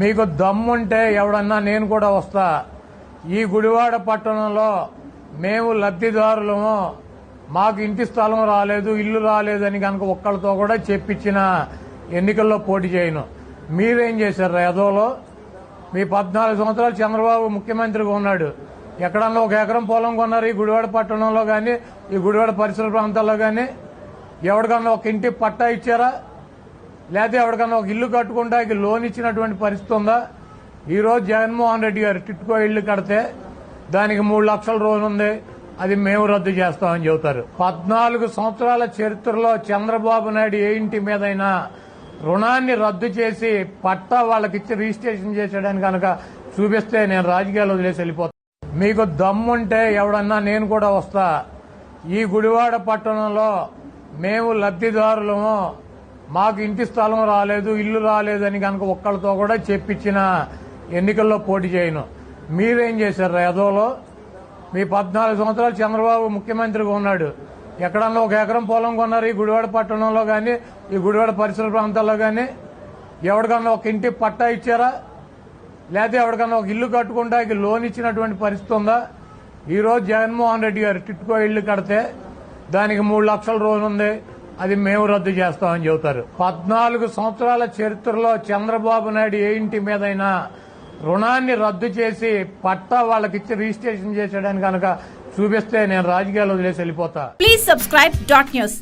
మీకు దమ్ముంటే ఎవడన్నా నేను కూడా వస్తా. ఈ గుడివాడ పట్టణంలో మేము లబ్ధిదారులము. మాకు ఇంటి స్థలం రాలేదు ఇల్లు రాలేదని కనుక ఒక్కళ్ళతో కూడా చెప్పించిన ఎన్నికల్లో పోటీ చేయను. మీరేం చేశారు యదోలో? మీ పద్నాలుగు సంవత్సరాలు చంద్రబాబు ముఖ్యమంత్రిగా ఉన్నాడు. ఎక్కడన్నా ఒక ఎకరం పొలం కొన్నారు ఈ గుడివాడ పట్టణంలో కానీ ఈ గుడివాడ పరిసర ప్రాంతాల్లో కానీ ఎవరికన్నా ఒక ఇంటి పట్టా ఇచ్చారా? లేకపోతే ఎవరికన్నా ఒక ఇల్లు కట్టుకుంటానికి లోన్ ఇచ్చినటువంటి పరిస్థితి ఉందా? ఈరోజు జగన్మోహన్ రెడ్డి గారు టిట్కో ఇల్లు కడితే దానికి మూడు లక్షల రోజు ఉంది అది మేము రద్దు చేస్తామని చెబుతారు. పద్నాలుగు సంవత్సరాల చరిత్రలో చంద్రబాబు నాయుడు ఏ ఇంటి మీదైనా రుణాన్ని రద్దు చేసి పట్టా వాళ్ళకిచ్చి రిజిస్ట్రేషన్ చేసేయడానికి కనుక చూపిస్తే నేను రాజకీయాలు వదిలేసి వెళ్ళిపోతాను మీకు దమ్ముంటే ఎవడన్నా నేను కూడా వస్తా. ఈ గుడివాడ పట్టణంలో మేము లబ్ధిదారులము. మాకు ఇంటి స్థలం రాలేదు ఇల్లు రాలేదని కనుక ఒక్కళ్ళతో కూడా చెప్పించిన ఎన్నికల్లో పోటీ చేయను. మీరేం చేశారు యదోలో మీ పద్నాలుగు సంవత్సరాలు చంద్రబాబు ముఖ్యమంత్రిగా ఉన్నాడు. ఎక్కడన్నా ఒక ఎకరం పొలం కొన్నారు ఈ గుడివాడ పట్టణంలో కానీ ఈ గుడివాడ పరిసర ప్రాంతాల్లో కానీ ఎవరికన్నా ఒక ఇంటి పట్టా ఇచ్చారా? లేకపోతే ఎవరికన్నా ఒక ఇల్లు కట్టుకుంటానికి లోన్ ఇచ్చినటువంటి పరిస్థితి ఉందా? ఈరోజు జగన్మోహన్ రెడ్డి గారు టిట్కో ఇల్లు కడితే దానికి మూడు లక్షల రోజు ఉంది. అది మేము రద్దు చేస్తామని చెబుతారు. పద్నాలుగు సంవత్సరాల చరిత్రలో చంద్రబాబు నాయుడు ఏ ఇంటి మీదైనా రుణాన్ని రద్దు చేసి పట్టా వాళ్ళకిచ్చి రిజిస్ట్రేషన్ చేసాడని కనుక చూపిస్తే నేను రాజకీయాలు వదిలేసి వెళ్ళిపోతా. Please subscribe dot news